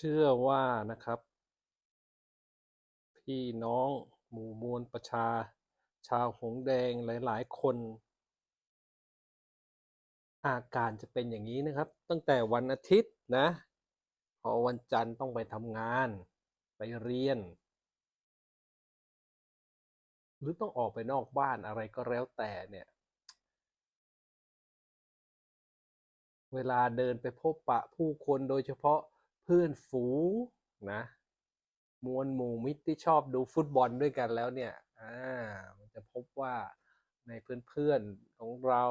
ชื่อว่านะครับ พี่น้องหมู่มวลประชา ชาวหงแดงหลาย ๆ คน อาการจะเป็นอย่างนี้นะครับ ตั้งแต่วันอาทิตย์นะ พอวันจันทร์ต้องไปทำงาน ไปเรียน หรือต้องออกไปนอกบ้านอะไรก็แล้วแต่เนี่ยเวลาเดินไปพบปะผู้คนโดยเฉพาะ พื่อนฝูงนะมวลหมู่มิตรที่ชอบดูฟุตบอลด้วยกันแล้วเนี่ยอ่ามันจะพบว่าในเพื่อนๆของเรา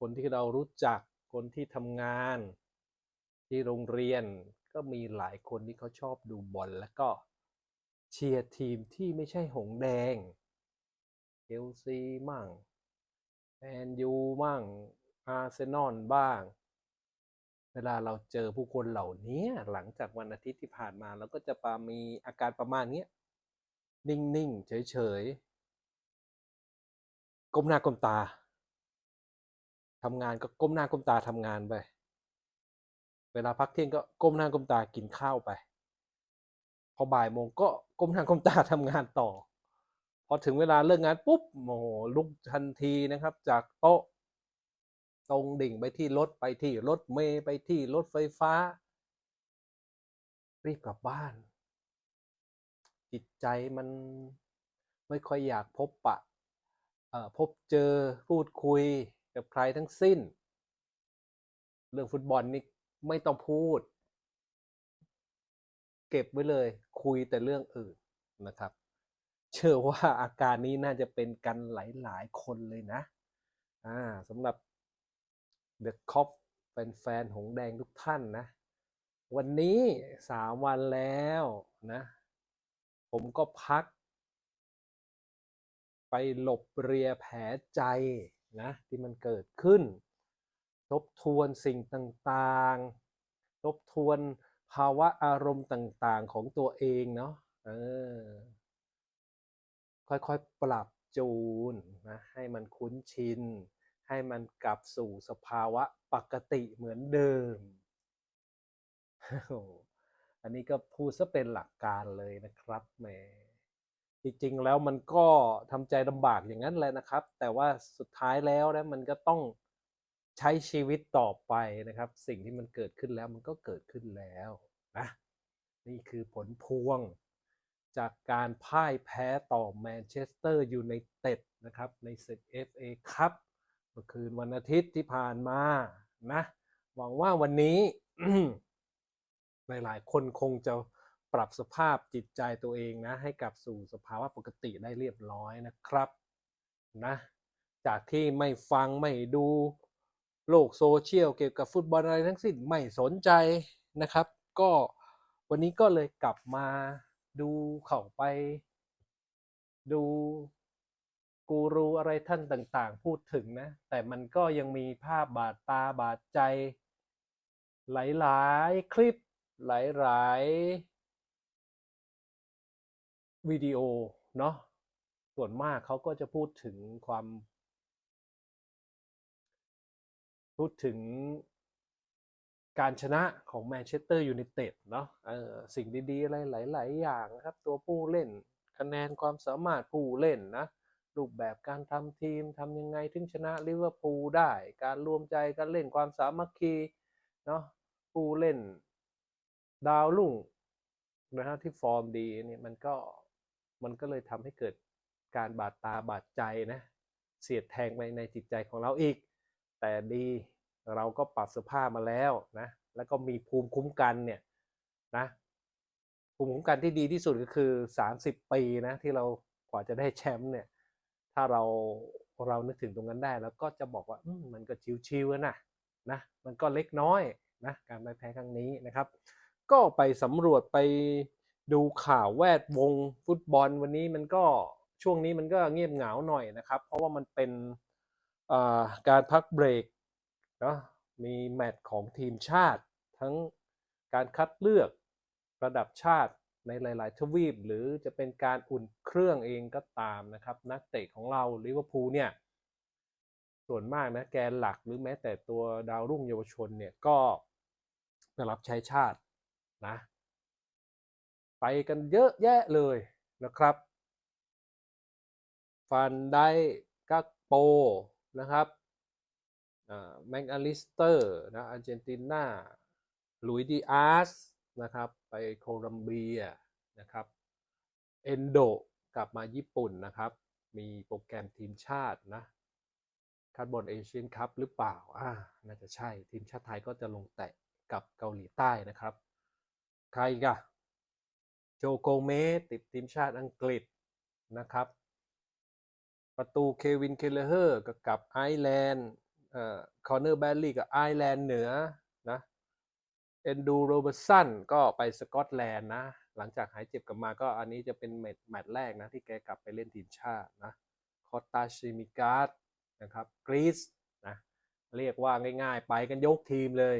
คนที่เรารู้จักคนที่ทำงาน ที่โรงเรียนก็มีหลายคนที่เขาชอบดูบอลแล้วก็เชียร์ทีมที่ไม่ใช่หงแดงเชลซีมั่งแมนยูมั่งอาร์เซนอลบ้าง เวลาเราเจอผู้คนเหล่านี้หลังจากวันอาทิตย์ที่ผ่านมาเราก็จะปามีอาการประมาณนี้นิ่งๆ เฉยๆ ก้มหน้าก้มตาทำงานก็ก้มหน้าก้มตาทำงานไป เวลาพักเที่ยงก็ก้มหน้าก้มตากินข้าวไป พอบ่ายโมงก็ก้มหน้าก้มตาทำงานต่อ พอถึงเวลาเลิกงานปุ๊บโอ้โหลุกทันทีนะครับ จากโต๊ะ ตรงดิ่งไปที่รถไปที่รถเมย์ไปที่รถไฟฟ้า รีบกลับบ้าน จิตใจมันไม่ค่อยอยากพบปะเอ่อพบเจอพูดคุยกับใครทั้งสิ้น เรื่องฟุตบอลนี่ไม่ต้องพูด เก็บไว้เลยคุยแต่เรื่องอื่นนะครับ เชื่อว่าอาการนี้น่าจะเป็นกันหลาย ๆ คนเลยนะ อ่าสำหรับ The c o p แฟนๆหงแดงทุกท่านนะ วันนี้สามวันแล้วนะ ผมก็พัก ไปหลบเรียแผลใจนะ ที่มันเกิดขึ้น ทบทวนสิ่งต่างๆ ทบทวนภาวะอารมณ์ต่างๆของตัวเองเนาะเออค่อยๆ ปรับจูนนะให้มันคุ้นชิน ให้มันกลับสู่สภาวะปกติเหมือนเดิม อันนี้ก็พูดซะเป็นหลักการเลยนะครับแหมจริงๆแล้วมันก็ทำใจลำบากอย่างนั้นแหละนะครับ แต่ว่าสุดท้ายแล้วนะมันก็ต้องใช้ชีวิตต่อไปนะครับ สิ่งที่มันเกิดขึ้นแล้วมันก็เกิดขึ้นแล้วนะนี่คือผลพวงจากการพ่ายแพ้ต่อแมนเชสเตอร์ยูไนเต็ดนะครับ ในศึก FA ครับ เมื่อคืนวันอาทิตย์ที่ผ่านมานะ หวังว่าวันนี้ หลาย ๆ คนคงจะปรับสภาพจิตใจตัวเองนะ ให้กลับสู่สภาวะปกติได้เรียบร้อยนะครับนะจากที่ไม่ฟังไม่ดูโลกโซเชียลเกี่ยวกับฟุตบอลอะไรทั้งสิ้นไม่สนใจนะครับ ก็วันนี้ก็เลยกลับมาดูเข้าไป ดู กูรูอะไรท่านต่างๆ พูดถึงนะ แต่มันก็ยังมีภาพบาดตาบาดใจ หลายๆ คลิปหลายๆวิดีโอเนาะส่วนมากเขาก็จะพูดถึงความ พูดถึงการชนะของแมนเชสเตอร์ยูไนเต็ดเนาะสิ่งดีๆ อะไรหลาย ๆ อย่างครับ ตัวผู้เล่นคะแนนความสามารถผู้เล่นนะ รูปแบบการทำทีมทำยังไงถึงชนะลิเวอร์พูลได้ การรวมใจการเล่นความสามัคคีเนาะผู้เล่นดาวรุ่งนะฮะที่ฟอร์มดีเนี่ยมันก็มันก็เลยทำให้เกิดการบาดตาบาดใจนะ เสียดแทงไปในจิตใจของเราอีก แต่ดีเราก็ปรับสภาพมาแล้วนะ แล้วก็มีภูมิคุ้มกันเนี่ยนะภูมิคุ้มกันที่ดีที่สุดก็คือ 30 ปีนะที่เรากว่าจะได้แชมป์เนี่ย ถ้าเราเรานึกถึงตรงนั้นได้ แล้วก็จะบอกว่ามมันก็ชิวๆนะนะมันก็เล็กน้อยนะการไม่แพ้ครั้งนี้นะครับ ก็ไปสำรวจไปดูข่าวแวดวงฟุตบอลวันนี้มันก็ช่วงนี้มันก็เงียบเหงาหน่อยนะครับ เพราะว่ามันเป็นาการพักเบรกเนาะมีแมตช์ของทีมชาติ ทั้งการคัดเลือกระดับชาติ ในหลาย ๆ ทวีปหรือจะเป็นการอุ่นเครื่องเองก็ตามนะครับ นักเตะของเราลิเวอร์พูลเนี่ย ส่วนมากนะแกนหลักหรือแม้แต่ตัวดาวรุ่งเยาวชนเนี่ยก็ได้รับใช้ชาตินะ ไปกันเยอะแยะเลยนะครับฟันไดกักโปนะครับแม็กอลิสเตอร์นะอาร์เจนตินาลุยดีอาร์ส นะครับ ไปโคลัมเบียนะครับเอนโดกลับมาญี่ปุ่นนะครับ มีโปรแกรมทีมชาตินะคัดบอลเอเชียนคัพหรือเปล่าอ่าน่าจะใช่ทีมชาติไทยก็จะลงแตะกับเกาหลีใต้นะครับ ใครกะโจโกเมสติดทีมชาติอังกฤษนะครับ ประตูเควินเคเลเฮอร์กับกับไอร์แลนด์เอ่อคอนเนอร์แบลลี่กับไอร์แลนด์เหนือ เอนดูโรเบอร์สันก็ไปสกอตแลนด์นะ หลังจากหายเจ็บกลับมาก็อันนี้จะเป็นแมตช์แมตช์แรกนะ ที่แกกลับไปเล่นทีมชาตินะคอตตาชิมิการ์ดนะครับกรีซนะเรียกว่าง่ายๆ ไปกันยกทีมเลย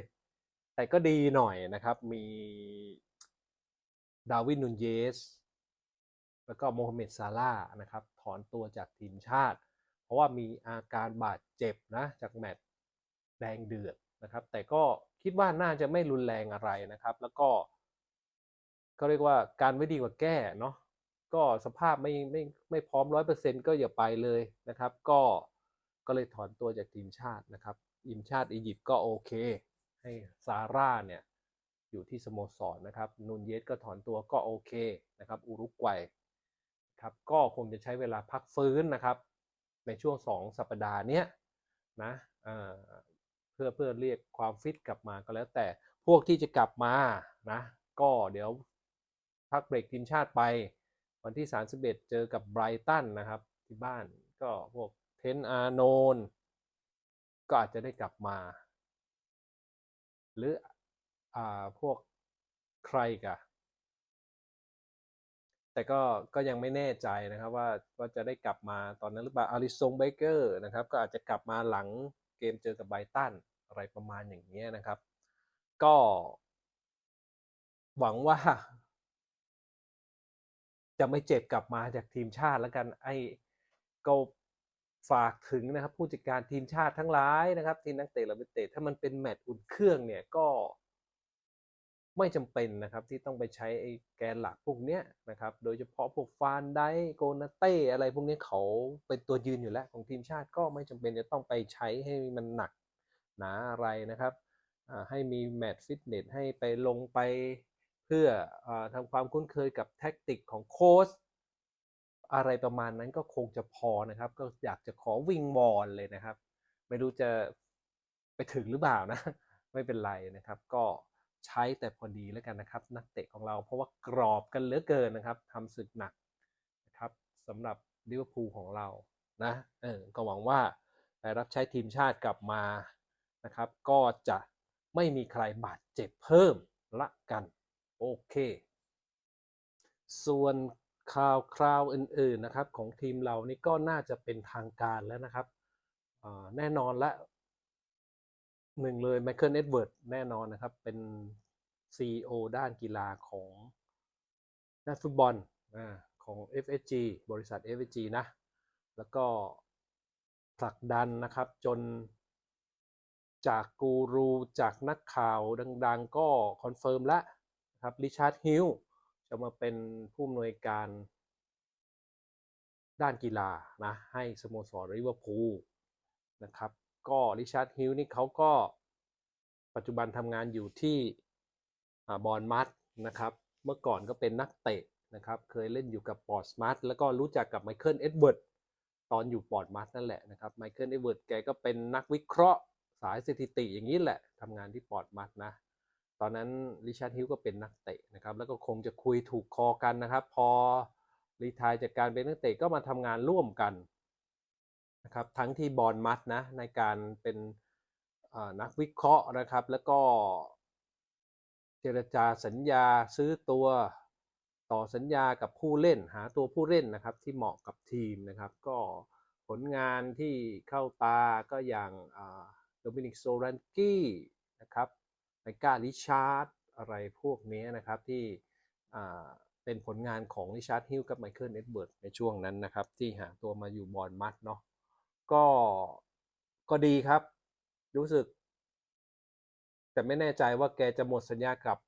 แต่ก็ดีหน่อยนะครับ มีดาวินนูนเยส แล้วก็โมฮัมเหม็ดซาร่านะครับ ถอนตัวจากทีมชาติ เพราะว่ามีอาการบาดเจ็บนะ จากแมตช์แดงเดือดนะครับ แต่ก็ คิดว่าน่าจะไม่รุนแรงอะไรนะครับ แล้วก็ก็เรียกว่าการไม่ดีกว่าแก้เนาะก็สภาพไม่ไม่ไม่พร้อมร้อยเปอร์เซ็นต์ก็อย่าไปเลยนะครับ ก็ก็เลยถอนตัวจากทีมชาตินะครับทีมชาติอียิปต์ก็โอเค ให้ซาร่าเนี่ยอยู่ที่สโมสรนะครับนูนเยสก็ถอนตัวก็โอเคนะครับอุรุกวัยครับก็คงจะใช้เวลาพักฟื้นนะครับ ในช่วง 2 สัปดาห์เนี้ยนะ เพื่อเพื่อเรียกความฟิตกลับมาก็แล้วแต่พวกที่จะกลับมานะ ก็เดี๋ยวพักเบรกทีมชาติไปวันที่ 31 เจอกับไบรตันนะครับ ที่บ้านก็พวกเทนอาโนนก็อาจจะได้กลับมา หรืออ่าพวกใครกะแต่ก็ก็ยังไม่แน่ใจนะครับว่าว่าจะได้กลับมาตอนนั้นหรือเปล่าอาริซงเบเกอร์นะครับ ก็อาจจะกลับมาหลัง เกมเจอกับไบตันอะไรประมาณอย่างเงี้ยนะครับ ก็ หวังว่า จะไม่เจ็บกลับมาจากทีมชาติแล้วกัน ไอ้ก็ฝากถึงนะครับ ผู้จัดการทีมชาติทั้งหลายนะครับ ทีนักเตะเราไปเตะถ้ามันเป็นแมตช์อุ่นเครื่องเนี่ยก็ ไม่จำเป็นนะครับที่ต้องไปใช้ไอ้แกนหลักพวกเนี้ยนะครับโดยเฉพาะพวกฟานไดโกนาเต้อะไรพวกนี้เขาเป็นตัวยืนอยู่แล้วของทีมชาติก็ไม่จำเป็นจะต้องไปใช้ให้มันหนักหนาอะไรนะครับให้มีแมตช์ฟิตเนสให้ไปลงไปเพื่ออทำความคุ้นเคยกับแท็กติกของโค้ชอะไรประมาณนั้นก็คงจะพอนะครับ ก็อยากจะขอวิงวอนเลยนะครับ ไม่รู้จะไปถึงหรือเปล่านะ ไม่เป็นไรนะครับ ก็ ใช้แต่พอดีแล้วกันนะครับ นักเตะของเราเพราะว่ากรอบกันเหลือเกินนะครับทำศึกหนักนะครับสำหรับลิเวอร์พูลของเรานะเออก็หวังว่าได้รับใช้ทีมชาติกลับมานะครับ ก็จะไม่มีใครบาดเจ็บเพิ่มละกันโอเค ส่วนข่าวคราวอื่นๆนะครับของทีมเรานี่ก็น่าจะเป็นทางการแล้วนะครับแน่นอนและ หนึ่งเลยไมเคิลเอ็ดเวิร์ดแน่นอนนะครับ เป็น CEO ด้านกีฬาของด้านฟุตบอลอาของ FSG บริษัท FSG นะ แล้วก็ผลักดันนะครับจนจากกูรูจากนักข่าวดังๆ ก็คอนเฟิร์มแล้วนะครับริชาร์ดฮิลจะมาเป็นผู้อำนวยการด้านกีฬานะให้สโมสรลิเวอร์พูลนะครับ ก็ริชาร์ดฮิลนี่เขาก็ปัจจุบันทำงานอยู่ที่บอลมัดนะครับ เมื่อก่อนก็เป็นนักเตะนะครับ เคยเล่นอยู่กับปอร์ตมัตแล้วก็รู้จักกับไมเคิลเอ็ดเวิร์ดตอนอยู่ปอร์ตมัดนั่นแหละนะครับไมเคิลเอ็ดเวิร์ดแกก็เป็นนักวิเคราะห์สายสถิติอย่างนี้แหละทำงานที่ปอร์ตมัดนะ ตอนนั้นริชาร์ดฮิลก็เป็นนักเตะนะครับ แล้วก็คงจะคุยถูกคอกันนะครับ พอรีทายจากการเป็นนักเตะก็มาทำงานร่วมกัน นะครับทั้งที่บอลมัดนะในการเป็นนักวิเคราะห์นะครับ แล้วก็เจรจาสัญญาซื้อตัวต่อสัญญากับผู้เล่นหาตัวผู้เล่นนะครับที่เหมาะกับทีมนะครับ ก็ผลงานที่เข้าตาก็อย่างโดมินิกโซรันกี้นะครับไมก้าริชาร์ดอะไรพวกนี้นะครับที่เป็นผลงานของริชาร์ดฮิลกับไมเคิลเอ็ดเบิร์ดในช่วงนั้นนะครับ ที่หาตัวมาอยู่บอลมัดเนาะ ก็ก็ดีครับ รู้สึก แต่ไม่แน่ใจว่าแกจะหมดสัญญากับ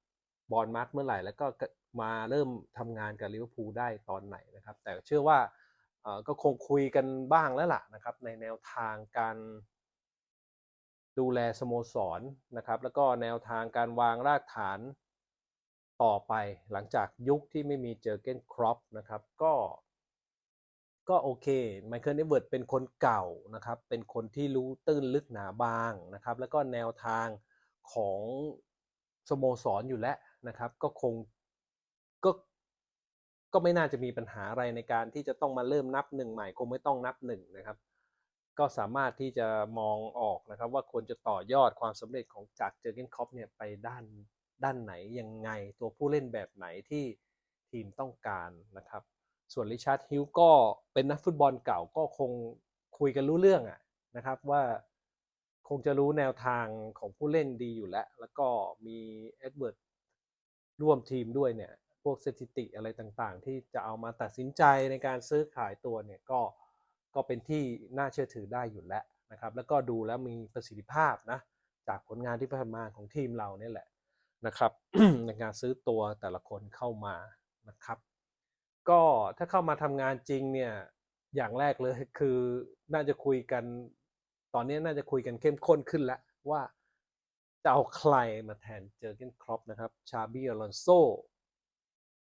บอลมัดเมื่อไหร่ แล้วก็มาเริ่มทำงานกับลิเวอร์พูลได้ตอนไหนนะครับ แต่เชื่อว่าก็คงคุยกันบ้างแล้วล่ะนะครับ ในแนวทางการดูแลสโมสรนะครับ แล้วก็แนวทางการวางรากฐานต่อไปหลังจากยุคที่ไม่มีเจอเก้นครอปนะครับ ก็ ก็โอเคไมเคิลเอเวิร์ดเป็นคนเก่านะครับ เป็นคนที่รู้ตื้นลึกหนาบางนะครับ แล้วก็แนวทางของสโมสรอยู่แล้วนะครับ ก็คงก็ก็ไม่น่าจะมีปัญหาอะไรในการที่จะต้องมาเริ่มนับหนึ่งใหม่คงไม่ต้องนับหนึ่งนะครับ ก็สามารถที่จะมองออกนะครับ ว่าควรจะต่อยอดความสำเร็จของจากเจอร์เกนคอปเนี่ยไปด้านด้านไหนยังไงตัวผู้เล่นแบบไหนที่ทีมต้องการนะครับ ส่วนริชาร์ดฮิลก็เป็นนักฟุตบอลเก่าก็คงคุยกันรู้เรื่องอะนะครับว่าคงจะรู้แนวทางของผู้เล่นดีอยู่แล้ว แล้วก็มีเอ็ดเวิร์ดร่วมทีมด้วยเนี่ย พวกสถิติอะไรต่างๆ ที่จะเอามาตัดสินใจในการซื้อขายตัวเนี่ยก็ก็เป็นที่น่าเชื่อถือได้อยู่แล้วนะครับ แล้วก็ดูแล้วมีประสิทธิภาพนะ จากผลงานที่ผ่านมาของทีมเราเนี่ยแหละนะครับในการซื้อตัวแต่ละคนเข้ามานะครับ ก็ถ้าเข้ามาทำงานจริงเนี่ยอย่างแรกเลยคือน่าจะคุยกัน ตอนนี้น่าจะคุยกันเข้มข้นขึ้นแล้วว่าจะเอาใครมาแทนเจอร์เกนครอปนะครับ ชาบีอลอนโซ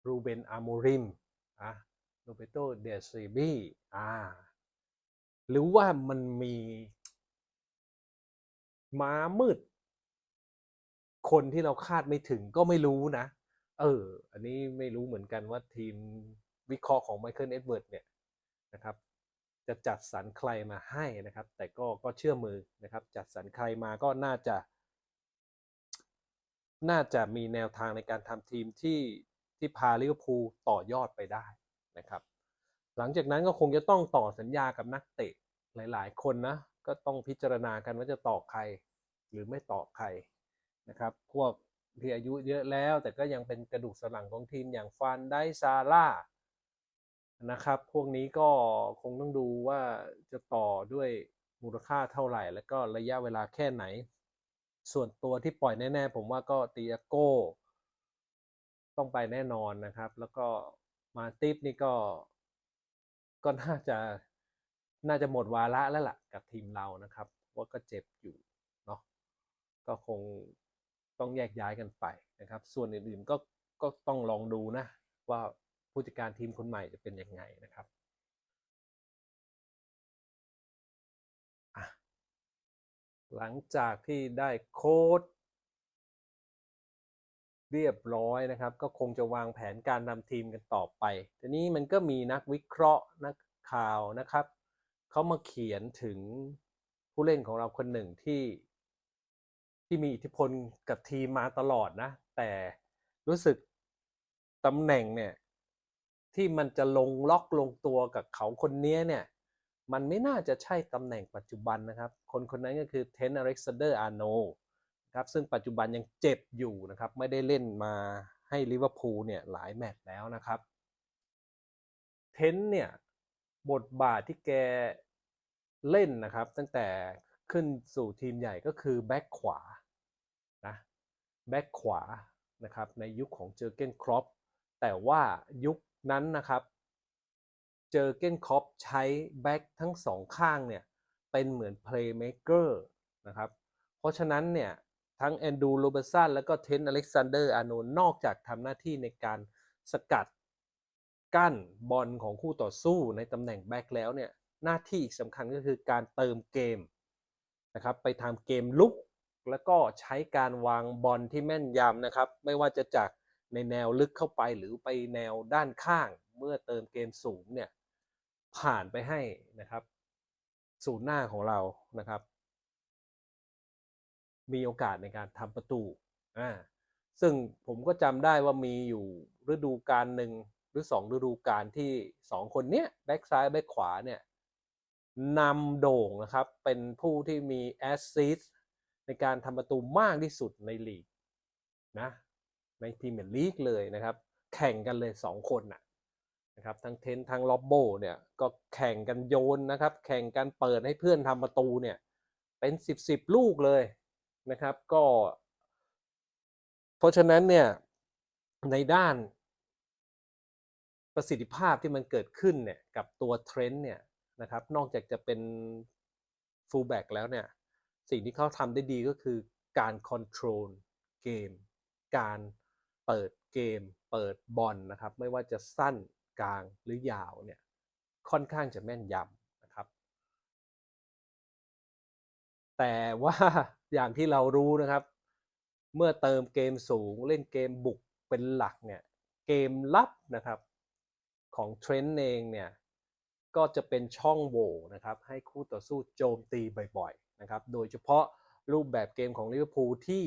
รูเบนอามูริมอะโรเบโตเดซีบีอ่า หรือว่ามันมีม้ามืด คนที่เราคาดไม่ถึงก็ไม่รู้นะ เออ อันนี้ไม่รู้เหมือนกันว่าทีม วิเคราะห์ของไมเคิลเอ็ดเวิร์ดเนี่ยนะครับจะจัดสรรใครมาให้นะครับ แต่ก็ก็เชื่อมือนะครับ จัดสรรใครมาก็น่าจะ น่าจะมีแนวทางในการทำทีมที่ที่พาลิเวอร์พูลต่อยอดไปได้นะครับ หลังจากนั้นก็คงจะต้องต่อสัญญากับนักเตะหลาย ๆ คนนะ ก็ต้องพิจารณากันว่าจะต่อใคร หรือไม่ต่อใครนะครับ พวกที่อายุเยอะแล้ว แต่ก็ยังเป็นกระดูกสันหลังของทีมอย่างฟันได้ซาร่า นะครับ พวกนี้ก็คงต้องดูว่าจะต่อด้วยมูลค่าเท่าไหร่ แล้วก็ระยะเวลาแค่ไหน ส่วนตัวที่ปล่อยแน่ ๆ ผมว่าก็ตีอโก้ ต้องไปแน่นอนนะครับ แล้วก็มาติฟนี่ก็ก็น่าจะน่าจะหมดวาระแล้วล่ะกับทีมเรานะครับ ว่าก็เจ็บอยู่เนาะก็คงต้องแยกย้ายกันไปนะครับ ส่วนอื่นๆก็ก็ต้องลองดูนะว่า ผู้จัดการทีมคนใหม่จะเป็นยังไงนะครับหลังจากที่ได้โค้ดเรียบร้อยนะครับ ก็คงจะวางแผนการนำทีมกันต่อไป ทีนี้มันก็มีนักวิเคราะห์นักข่าวนะครับ เขามาเขียนถึงผู้เล่นของเราคนหนึ่งที่ที่มีอิทธิพลกับทีมมาตลอดนะ แต่รู้สึกตำแหน่งเนี่ย ที่มันจะลงล็อกลงตัวกับเขาคนนี้เนี่ย มันไม่น่าจะใช่ตำแหน่งปัจจุบันนะครับ คนคนนั้นก็คือเทนอเล็กซานเดอร์อาร์โนครับซึ่งปัจจุบันยังเจ็บอยู่นะครับ ไม่ได้เล่นมาให้ลิเวอร์พูลเนี่ยหลายแมตช์แล้วนะครับ เทนเนี่ย บทบาทที่แกเล่นนะครับ ตั้งแต่ขึ้นสู่ทีมใหญ่ก็คือแบ็คขวานะแบ็คขวานะครับในยุคของเจอเกนครอปแต่ว่ายุค นั้นนะครับเจอเกนคอปใช้แบ็คทั้งสองข้างเนี่ย เป็นเหมือนเพลย์เม k เกอร์นะครับ เพราะฉะนั้นเนี่ย ทั้งแอนดูโรเบสันแล้วก็เทนอเล็กซานเดอร์อาโนนอกจากทำหน้าที่ในการสกัดกั้นบอลของคู่ต่อสู้ในตำแหน่งแบ็คแล้วเนี่ย หน้าที่อีกสำคัญก็คือการเติมเกมนะครับ ไปทำเกมลุก แล้วก็ใช้การวางบอลที่แม่นยำนะครับ ไม่ว่าจะจาก ในแนวลึกเข้าไปหรือไปแนวด้านข้าง เมื่อเติมเกมสูงเนี่ยผ่านไปให้นะครับศูนย์หน้าของเรานะครับ มีโอกาสในการทำประตูอ่าซึ่งผมก็จำได้ว่ามีอยู่ฤดูกาลหนึ่งหรือสองฤดูกาลที่สองคนเนี้ยแบ็กซ้ายแบ็กขวาเนี่ยนำโด่งนะครับ เป็นผู้ที่มีแอสซิสในการทำประตูมากที่สุดในลีกนะ ในพรีเมียร์ลีกเลยนะครับ แข่งกันเลยสองคนนะนะครับทั้งเทนทั้งล็อบโบเนี่ยก็แข่งกันโยนนะครับ แข่งกันเปิดให้เพื่อนทำประตูเนี่ยเป็นสิบสิบลูกเลยนะครับก็ เพราะฉะนั้นเนี่ยในด้านประสิทธิภาพที่มันเกิดขึ้นเนี่ยกับตัวเทรนด์เนี่ยนะครับนอกจากจะเป็น full back แล้วเนี่ยสิ่งที่เขาทำได้ดีก็คือการคอนโทรลเกม การ เปิดเกม เปิดบอลนะครับ ไม่ว่าจะสั้นกลางหรือยาวเนี่ยค่อนข้างจะแม่นยำนะครับ แต่ว่าอย่างที่เรารู้นะครับ เมื่อเติมเกมสูงเล่นเกมบุกเป็นหลักเนี่ยเกมลับนะครับของเทรนด์เองเนี่ยก็จะเป็นช่องโหว่นะครับให้คู่ต่อสู้โจมตีบ่อยๆนะครับ โดยเฉพาะรูปแบบเกมของลิเวอร์พูลที่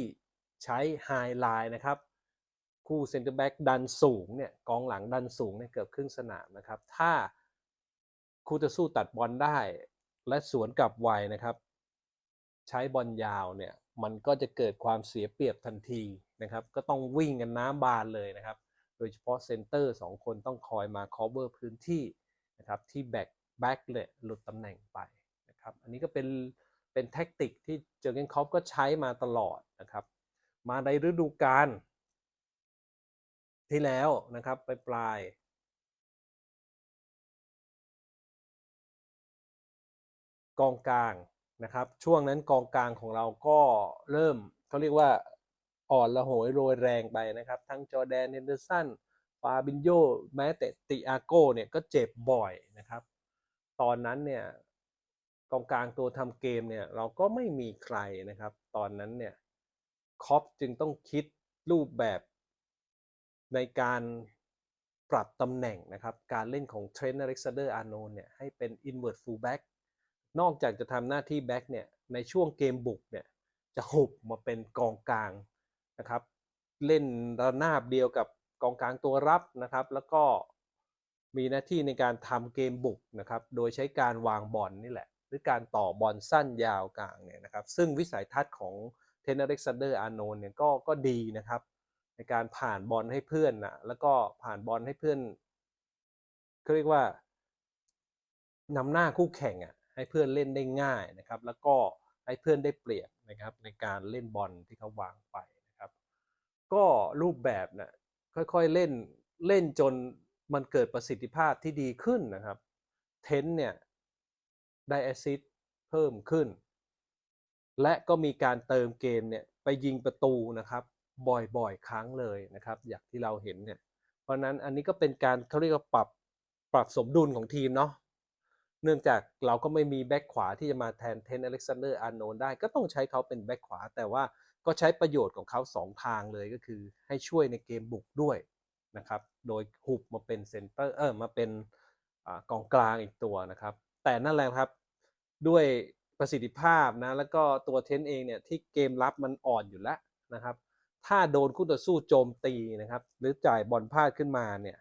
ใช้ไฮไลน์นะครับ คู่เซนเตอร์แบ็กดันสูงเนี่ยกองหลังดันสูงเนี่ยเกือบครึ่งสนามนะครับ ถ้าคู่ต่อสู้ตัดบอลได้ และสวนกลับไวนะครับ ใช้บอลยาวเนี่ยมันก็จะเกิดความเสียเปรียบทันทีนะครับ ก็ต้องวิ่งกันน้ำบานเลยนะครับ โดยเฉพาะเซนเตอร์สองคนต้องคอยมา cover พื้นที่นะครับที่แบ็กแบ็กเลยหลุดตำแหน่งไปนะครับ อันนี้ก็เป็นเป็นแท็กติกที่เจอเกนคอปก็ใช้มาตลอดนะครับ มาในฤดูกาล ที่แล้วนะครับ ไปปลายกองกลางนะครับ ช่วงนั้นกองกลางของเราก็เริ่มเขาเรียกว่าอ่อนละโหยโรยแรงไปนะครับ ทั้งจอแดนเฮนเดอร์สันฟาบินโยแม้แต่ติอาโก้เนี่ยก็เจ็บบ่อยนะครับ ตอนนั้นเนี่ยกองกลางตัวทำเกมเนี่ยเราก็ไม่มีใครนะครับ ตอนนั้นเนี่ยคอปจึงต้องคิดรูปแบบ ในการปรับตำแหน่งนะครับ การเล่นของเทรนต์อเล็กซานเดอร์อาร์โนเนี่ยให้เป็น invert fullback นอกจากจะทำหน้าที่แบ็กเนี่ยในช่วงเกมบุกเนี่ยจะหุบมาเป็นกองกลางนะครับ เล่นระนาบเดียวกับกองกลางตัวรับนะครับ แล้วก็มีหน้าที่ในการทำเกมบุกนะครับ โดยใช้การวางบอลนี่แหละ หรือการต่อบอลสั้นยาวกลางเนี่ยนะครับ ซึ่งวิสัยทัศน์ของเทนเนอร์เล็กซานเดอร์อาร์โนนเนี่ยก็ก็ดีนะครับ ในการผ่านบอลให้เพื่อนนะแล้วก็ผ่านบอลให้เพื่อนเขาเรียกว่านำหน้าคู่แข่งอะให้เพื่อนเล่นได้ง่ายนะครับ แล้วก็ให้เพื่อนได้เปรียบนะครับ ในการเล่นบอลที่เขาวางไปนะครับ ก็รูปแบบนะค่อยๆเล่นเล่นจนมันเกิดประสิทธิภาพที่ดีขึ้นนะครับ เทนเนี่ยได้แอซิสเพิ่มขึ้น และก็มีการเติมเกมเนี่ยไปยิงประตูนะครับ บ่อยๆ ครั้งเลยนะครับ อย่างที่เราเห็นเนี่ย เพราะนั้นอันนี้ก็เป็นการเขาเรียกว่าปรับปรับสมดุลของทีมเนาะ เนื่องจากเราก็ไม่มีแบ็คขวาที่จะมาแทนเทนอเล็กซานเดอร์อาร์โนนได้ ก็ต้องใช้เขาเป็นแบ็คขวา แต่ว่าก็ใช้ประโยชน์ของเขาสองทางเลยก็คือให้ช่วยในเกมบุกด้วยนะครับ โดยหุบมาเป็นเซนเตอร์เออมาเป็นอกองกลางอีกตัวนะครับ แต่นั่นแหละครับด้วยประสิทธิภาพนะแล้วก็ตัวเทนเองเนี่ยที่เกมรับมันอ่อนอยู่แล้วนะครับ ถ้าโดนคู่ต่อสู้โจมตีนะครับ หรือจ่ายบอลพลาดขึ้นมาเนี่ย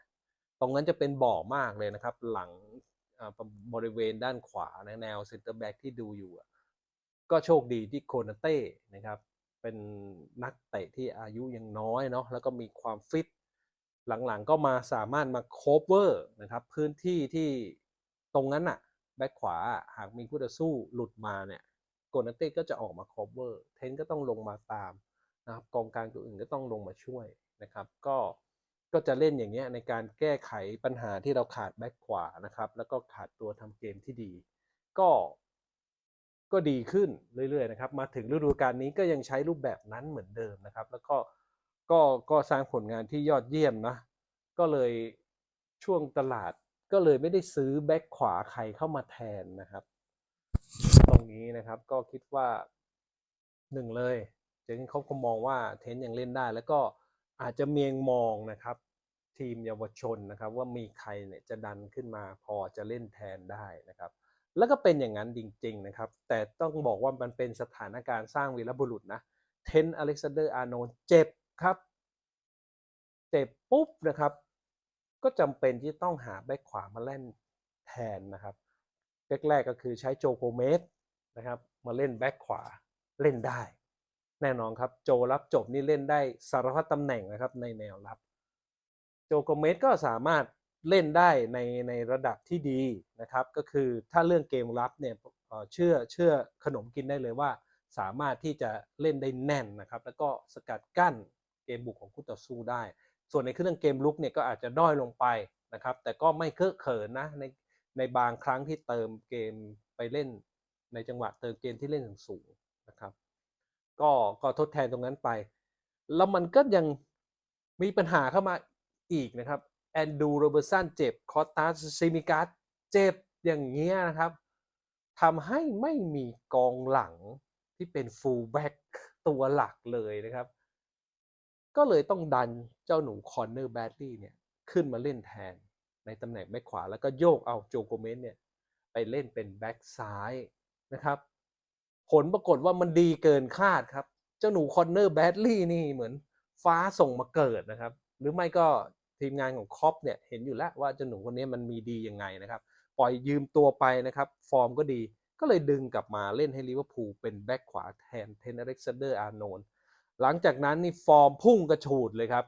ตรงนั้นจะเป็นบ่อมากเลยนะครับ หลังบริเวณด้านขวาในแนวเซนเตอร์แบ็กที่ดูอยู่ ก็โชคดีที่โคนาเต้นะครับ เป็นนักเตะที่อายุยังน้อยเนาะแล้วก็มีความฟิต หลังๆก็มาสามารถมาโคเวอร์นะครับ พื้นที่ที่ตรงนั้นอะแบ็กขวาหากมีคู่ต่อสู้หลุดมาเนี่ยโกนาเต้ก็จะออกมาโคเวอร์ เทนก็ต้องลงมาตาม นะครับกองกลางตัวอื่นก็ต้องลงมาช่วยนะครับ ก็ก็จะเล่นอย่างเงี้ยในการแก้ไขปัญหาที่เราขาดแบ็คขวานะครับ แล้วก็ขาดตัวทำเกมที่ดี ก็ก็ดีขึ้นเรื่อยๆนะครับ มาถึงฤดูกาลนี้ก็ยังใช้รูปแบบนั้นเหมือนเดิมนะครับ แล้วก็ก็ก็สร้างผลงานที่ยอดเยี่ยมนะ ก็เลยช่วงตลาดก็เลยไม่ได้ซื้อแบ็คขวาใครเข้ามาแทนนะครับ ตรงนี้นะครับก็คิดว่าหนึ่งเลย เจนเขาก็มองว่าเทนยังเล่นได้ แล้วก็อาจจะเมียงมองนะครับ ทีมเยาวชนนะครับ ว่ามีใครเนี่ยจะดันขึ้นมาพอจะเล่นแทนได้นะครับ แล้วก็เป็นอย่างนั้นจริง ๆนะครับ แต่ต้องบอกว่ามันเป็นสถานการณ์สร้างวีรบุรุษนะเทนอเล็กซานเดอร์อาร์โนเจ็บครับเจ็บปุ๊บนะครับ ก็จำเป็นที่ต้องหาแบ็คขวามาเล่นแทนนะครับแรกๆก็คือใช้โจโกเมสนะครับ มาเล่นแบ็คขวาเล่นได้ แน่นอนครับ โจรับจบนี่เล่นได้สารพัดตำแหน่งนะครับในแนวรับ โจโกเมสก็สามารถเล่นได้ในในระดับที่ดีนะครับ ก็คือถ้าเรื่องเกมรับเนี่ยเชื่อเชื่อขนมกินได้เลยว่า สามารถที่จะเล่นได้แน่นนะครับ แล้วก็สกัดกั้นเกมบุกของคู่ต่อสู้ได้ ส่วนในเครื่องเกมลุกเนี่ยก็อาจจะด้อยลงไปนะครับ แต่ก็ไม่เคอะเขินนะในในบางครั้งที่เติมเกมไปเล่นในจังหวะเติมเกมที่เล่นสูงนะครับ ก็ก็ทดแทนตรงนั้นไป แล้วมันก็ยังมีปัญหาเข้ามาอีกนะครับแอนดูโรเบอร์สันเจ็บคอสตาซิมิกัสเจ็บอย่างเงี้ยนะครับทำให้ไม่มีกองหลังที่เป็นฟูลแบ็กตัวหลักเลยนะครับ ก็เลยต้องดันเจ้าหนูคอนเนอร์แบดลี่เนี่ยขึ้นมาเล่นแทนในตำแหน่งแบ็คขวาแล้วก็โยกเอาโจโกเมนเนี่ยไปเล่นเป็นแบ็คซ้ายนะครับ ผลปรากฏว่ามันดีเกินคาดครับ เจ้าหนูคอนเนอร์แบดลี่นี่เหมือนฟ้าส่งมาเกิดนะครับ หรือไม่ก็ทีมงานของคอปเนี่ยเห็นอยู่แล้วว่าเจ้าหนูคนนี้มันมีดียังไงนะครับ ปล่อยยืมตัวไปนะครับ ฟอร์มก็ดีก็เลยดึงกลับมาเล่นให้ลิเวอร์พูลเป็นแบ็คขวาแทนเทนอเล็กซานเดอร์อาร์โนนหลังจากนั้นนี่ฟอร์มพุ่งกระฉูดเลยครับ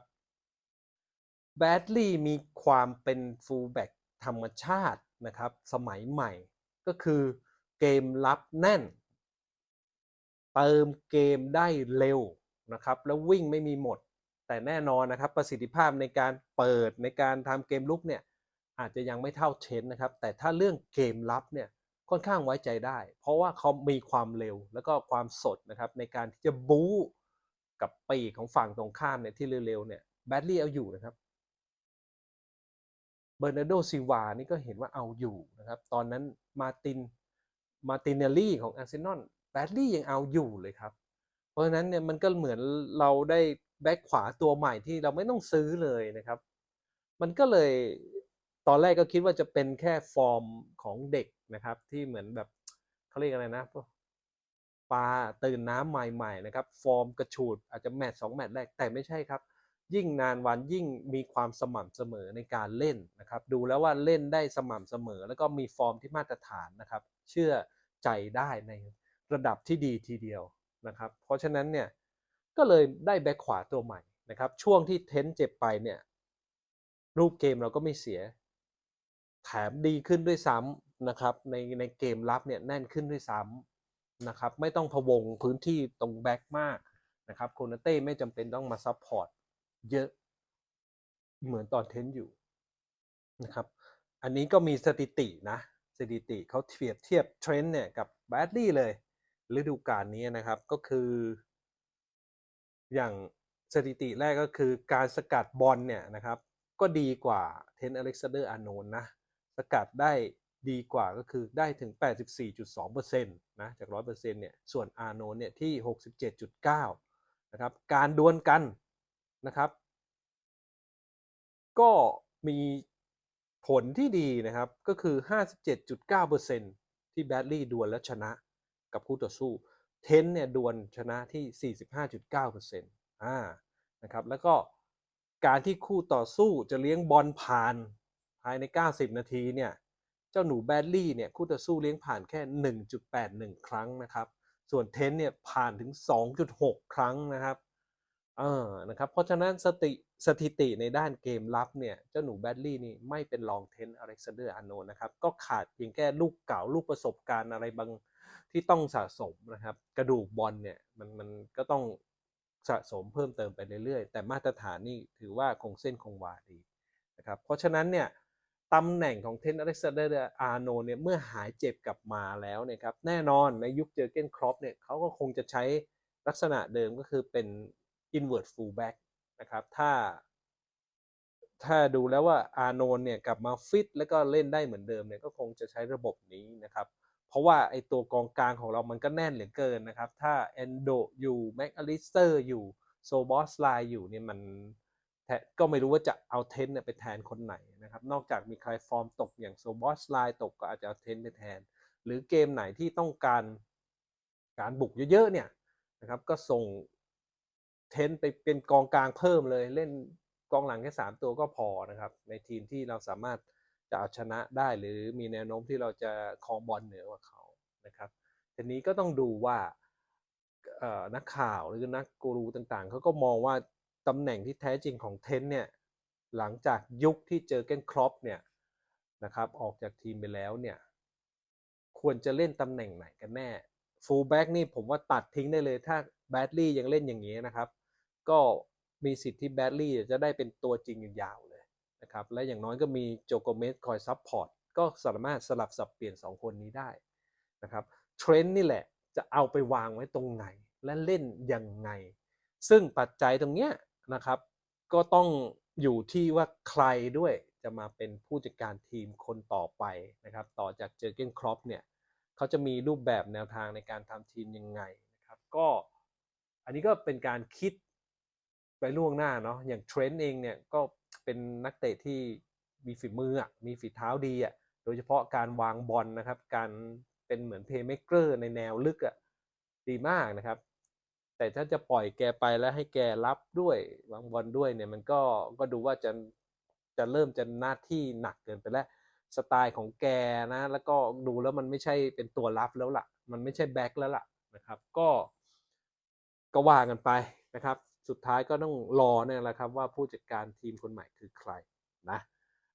แบดลี่มีความเป็นฟูลแบ็กธรรมชาตินะครับ สมัยใหม่ ก็คือเกมรับแน่น เติมเกมได้เร็วนะครับแล้ววิ่งไม่มีหมด แต่แน่นอนนะครับประสิทธิภาพในการเปิดในการทำเกมลุกเนี่ยอาจจะยังไม่เท่าเชนนะครับ แต่ถ้าเรื่องเกมรับเนี่ยค่อนข้างไว้ใจได้ เพราะว่าเขามีความเร็วแล้วก็ความสดนะครับในการที่จะบู๊กับปีกของฝั่งตรงข้ามเนี่ยที่เร็วๆเนี่ยแบดลี่เอาอยู่นะครับเบอร์นาร์โดซิวานี่ก็เห็นว่าเอาอยู่นะครับ ตอนนั้นมาตินมาตินเนลลี่ของอาร์เซนอล แบดลี่ยังเอาอยู่เลยครับ เพราะฉะนั้นเนี่ยมันก็เหมือนเราได้แบ็คขวาตัวใหม่ที่เราไม่ต้องซื้อเลยนะครับ มันก็เลยตอนแรกก็คิดว่าจะเป็นแค่ฟอร์มของเด็กนะครับ ที่เหมือนแบบเขาเรียกอะไรนะปลาตื่นน้ำใหม่ๆนะครับ ฟอร์มกระฉูดอาจจะแมตช์สองแมตช์แรกแต่ไม่ใช่ครับ ยิ่งนานวันยิ่งมีความสม่ำเสมอในการเล่นนะครับ ดูแล้วว่าเล่นได้สม่ำเสมอ แล้วก็มีฟอร์มที่มาตรฐานนะครับ เชื่อใจได้ใน ระดับที่ดีทีเดียวนะครับ เพราะฉะนั้นเนี่ยก็เลยได้แบ็คขวาตัวใหม่นะครับ ช่วงที่เทนเจ็บไปเนี่ยรูปเกมเราก็ไม่เสีย แถมดีขึ้นด้วยซ้ำนะครับ ในในเกมรับเนี่ยแน่นขึ้นด้วยซ้ำนะครับ ไม่ต้องพวงพื้นที่ตรงแบ็คมากนะครับโคนาเต้ไม่จำเป็นต้องมาซับพอร์ตเยอะเหมือนตอนเทนอยู่นะครับ อันนี้ก็มีสถิตินะ สถิติเขาเทียบเทียบเทรนด์เนี่ยกับแบดลี่เลย ฤดูกาลนี้นะครับก็คือ อย่างสถิติแรกก็คือการสกัดบอลเนี่ยนะครับ ก็ดีกว่าเทนอเล็กซานเดอร์อาโนนนะ สกัดได้ดีกว่าก็คือได้ถึง 84.2%นะจาก 100%เนี่ยส่วนอาโนนเนี่ยที่ 67.9 นะครับ การดวลกันนะครับ ก็มีผลที่ดีนะครับก็คือ 57.9%ที่แบดลี่ดวลแล้วชนะ กับคู่ต่อสู้ เทนเนี่ยดวลชนะที่ 45.9%อ่านะครับแล้วก็การที่คู่ต่อสู้จะเลี้ยงบอลผ่านภายใน 90 นาทีเนี่ยเจ้าหนูแบดลี่เนี่ยคู่ต่อสู้เลี้ยงผ่านแค่ 1.81 ครั้งนะครับส่วนเทนเนี่ยผ่านถึง 2.6 ครั้งนะครับเออนะครับเพราะฉะนั้นสติสถิติในด้านเกมรับเนี่ยเจ้าหนูแบดลี่นี่ไม่เป็นรองเทนอเล็กซานเดอร์อาโนนะครับก็ขาดเพียงแค่ลูกเก่าลูกประสบการณ์อะไรบาง ที่ต้องสะสมนะครับ กระดูกบอลเนี่ยมันมันก็ต้องสะสมเพิ่มเติมไปเรื่อยๆ แต่มาตรฐานนี่ถือว่าคงเส้นคงวาดีนะครับเพราะฉะนั้นเนี่ยตำแหน่งของเทนอเล็กซานเดอร์อาโนเนี่ยเมื่อหายเจ็บกลับมาแล้วเนี่ยครับแน่นอนในยุคเจอเกนครอปเนี่ยเขาก็คงจะใช้ลักษณะเดิมก็คือเป็น invert fullback นะครับถ้า ถ้าดูแล้วว่าอาร์โนเนี่ยกลับมาฟิตแล้วก็เล่นได้เหมือนเดิมเนี่ยก็คงจะใช้ระบบนี้นะครับ ราะว่าไอตัวกองกลางของเรามันก็แน่นเหลือเกินนะครับ ถ้าเอนโดอยู่แม็กอลิสเตอร์อยู่โซบอสไลอยู่เนี่ยมันก็ไม่รู้ว่าจะเอาเทนเนี่ยไปแทนคนไหนนะครับ นอกจากมีใครฟอร์มตกอย่างโซบอสไลตกก็อาจจะเอาเทนไปแทน หรือเกมไหนที่ต้องการการบุกเยอะๆเนี่ยนะครับ ก็ส่งเทนไปเป็นกองกลางเพิ่มเลยเล่นกองหลังแค่สามตัวก็พอนะครับ ในทีมที่เราสามารถ จะเอาชนะได้หรือมีแนวโน้มที่เราจะครองบอลเหนือกว่าเขานะครับทีนี้ก็ต้องดูว่านักข่าวหรือนักกูรูต่างๆเขาก็มองว่าตำแหน่งที่แท้จริงของเทนเนี่ยหลังจากยุคที่เจอเกนครอปเนี่ยนะครับออกจากทีมไปแล้วเนี่ยควรจะเล่นตำแหน่งไหนกันแน่ฟูลแบ็กนี่ผมว่าตัดทิ้งได้เลยถ้าแบดลี่ยังเล่นอย่างนี้นะครับ ก็มีสิทธิ์ที่แบดลี่จะได้เป็นตัวจริงยาว นะครับและอย่างน้อยก็มีโจโกเมสคอยซับพอร์ตก็สามารถสลับสับเปลี่ยน 2 คนนี้ได้นะครับเทรนด์นี่แหละจะเอาไปวางไว้ตรงไหนและเล่นยังไง ซึ่งปัจจัยตรงเนี้ยนะครับก็ต้องอยู่ที่ว่าใครด้วยจะมาเป็นผู้จัดการทีมคนต่อไปนะครับต่อจากเจอเกนครอปเนี่ยเขาจะมีรูปแบบแนวทางในการทำทีมยังไงนะครับก็อันนี้ก็เป็นการคิดไปล่วงหน้าเนาะอย่างเทรนด์เองเนี่ยก็ เป็นนักเตะที่มีฝีมืออะมีฝีเท้าดีอะโดยเฉพาะการวางบอลนะครับ การเป็นเหมือนเพย์เม k เกอร์ในแนวลึกอะดีมากนะครับ แต่ถ้าจะปล่อยแกไปแล้วให้แกรับด้วยวางบอลด้วยเนี่ยมันก็ก็ดูว่าจะจะเริ่มจะหน้าที่หนักเกินไปแล้วสไตล์ของแกนะ แล้วก็ดูแล้วมันไม่ใช่เป็นตัวรับแล้วล่ะ มันไม่ใช่แบ็คแล้วล่ะนะครับ ก็ก็ว่ากันไปนะครับ สุดท้ายก็ต้องรอเนี่ยแหละครับว่าผู้จัดการทีมคนใหม่คือใครนะ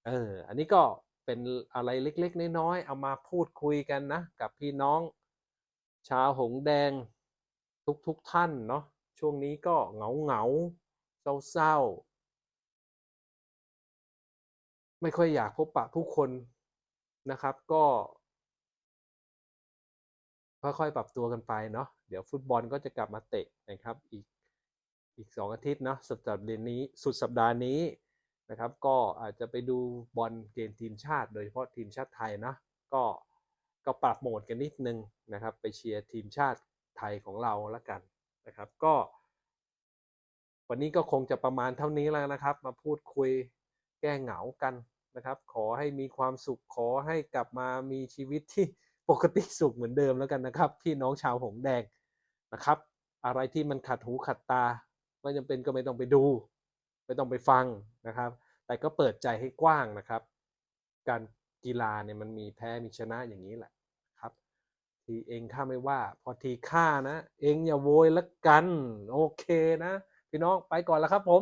เอออันนี้ก็เป็นอะไรเล็กๆน้อยๆเอามาพูดคุยกันนะ กับพี่น้องชาวหงแดงทุกๆท่านเนาะช่วงนี้ก็เหงาเหงาเศร้าเศร้าๆไม่ค่อยอยากพบปะผู้คนนะครับก็ค่อยๆปรับตัวกันไปเนาะเดี๋ยวฟุตบอลก็จะกลับมาเตะนะครับอีก อีกสองอาทิตย์นะสุดสัปดาห์นี้สุดสัปดาห์นี้นะครับ ก็อาจจะไปดูบอลเกมทีมชาติ โดยเฉพาะทีมชาติไทยนะก็ก็ปรับโหมดกันนิดนึงนะครับ ไปเชียร์ทีมชาติไทยของเราล้วกันนะครับ ก็ วันนี้ก็คงจะประมาณเท่านี้แล้วนะครับ มาพูดคุยแก้เหงากันนะครับ ขอให้มีความสุขขอให้กลับมามีชีวิตที่ปกติสุขเหมือนเดิมแล้วกันนะครับ พี่น้องชาวหงแดงนะครับ อะไรที่มันขัดหูขัดตา ไม่จำเป็นก็ไม่ต้องไปดู ไม่ต้องไปฟังนะครับ แต่ก็เปิดใจให้กว้างนะครับ การกีฬาเนี่ยมันมีแพ้มีชนะอย่างนี้แหละครับ ทีเองข้าไม่ว่า พอทีข้านะ เองอย่าโวยละกัน โอเคนะ พี่น้องไปก่อนแล้วครับผม